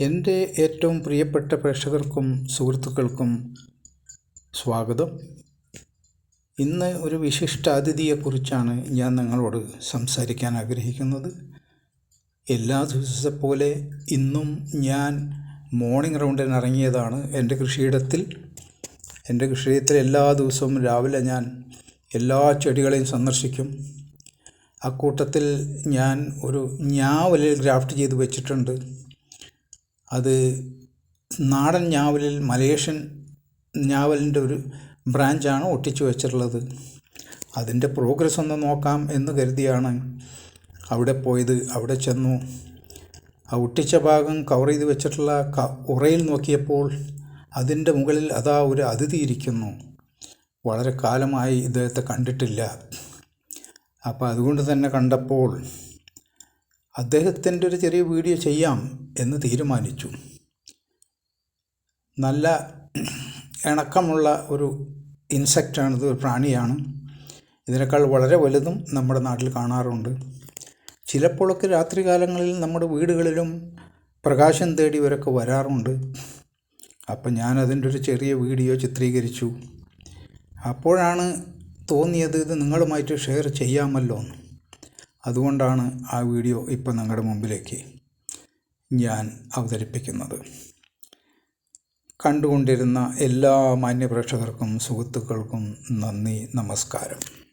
എന്റെ ഏറ്റവും പ്രിയപ്പെട്ട പ്രേക്ഷകർക്കും സുഹൃത്തുക്കൾക്കും സ്വാഗതം. ഇന്ന് ഒരു വിശിഷ്ടാതിഥിയെക്കുറിച്ചാണ് ഞാൻ നിങ്ങളോട് സംസാരിക്കാൻ ആഗ്രഹിക്കുന്നത്. എല്ലാ ദിവസത്തെ പോലെ ഇന്നും ഞാൻ മോർണിംഗ് റൗണ്ടിന് ഇറങ്ങിയതാണ് എന്റെ കൃഷിയിടത്തിൽ. എന്റെ കൃഷിയിടത്തിൽ എല്ലാ ദിവസവും രാവിലെ ഞാൻ എല്ലാ ചെടികളെയും സന്ദർശിക്കും. അക്കൂട്ടത്തിൽ ഞാൻ ഒരു ഞാവലിൽ ഗ്രാഫ്റ്റ് ചെയ്ത് വെച്ചിട്ടുണ്ട്. അത് നാടൻ ഞാവലിൽ മലേഷ്യൻ ഞാവലിന്റെ ഒരു ബ്രാഞ്ചാണ് ഒട്ടിച്ചു വെച്ചിട്ടുള്ളത്. അതിന്റെ പ്രോഗ്രസ് ഒന്ന് നോക്കാം എന്ന് കരുതിയാണ് അവിടെ പോയത്. അവിടെ ചെന്നു. ആ ഒട്ടിച്ച ഭാഗം കവർ ചെയ്ത് വെച്ചിട്ടുള്ള ക ഉറയിൽ നോക്കിയപ്പോൾ അതിന്റെ മുകളിൽ അതാ ഒരു അതിഥി ഇരിക്കുന്നു. വളരെ കാലമായി ഇദ്ദേഹത്തെ കണ്ടിട്ടില്ല. അപ്പോൾ അതുകൊണ്ട് തന്നെ കണ്ടപ്പോൾ അദ്ദേഹത്തിന്റെ ഒരു ചെറിയ വീഡിയോ ചെയ്യാം എന്ന് തീരുമാനിച്ചു. നല്ല ഇണക്കമുള്ള ഒരു ഇൻസെക്റ്റാണിത് ഒരു പ്രാണിയാണ്. ഇതിനേക്കാൾ വളരെ വലുതും നമ്മുടെ നാട്ടിൽ കാണാറുണ്ട്. ചിലപ്പോഴൊക്കെ രാത്രികാലങ്ങളിൽ നമ്മുടെ വീടുകളിലും പ്രകാശം തേടി ഇവരൊക്കെ വരാറുണ്ട്. അപ്പം ഞാനതിന്റെ ഒരു ചെറിയ വീഡിയോ ചിത്രീകരിച്ചു. അപ്പോഴാണ് തോന്നിയത് ഇത് നിങ്ങളുമായിട്ട് ഷെയർ ചെയ്യാമല്ലോ എന്ന് അതുകൊണ്ടാണ് ആ വീഡിയോ ഇപ്പം നിങ്ങളുടെ മുമ്പിലേക്ക് ഞാൻ അവതരിപ്പിക്കുന്നത്. കണ്ടുകൊണ്ടിരുന്ന എല്ലാ മാന്യപ്രേക്ഷകർക്കും സുഹൃത്തുക്കൾക്കും നന്ദി നമസ്കാരം.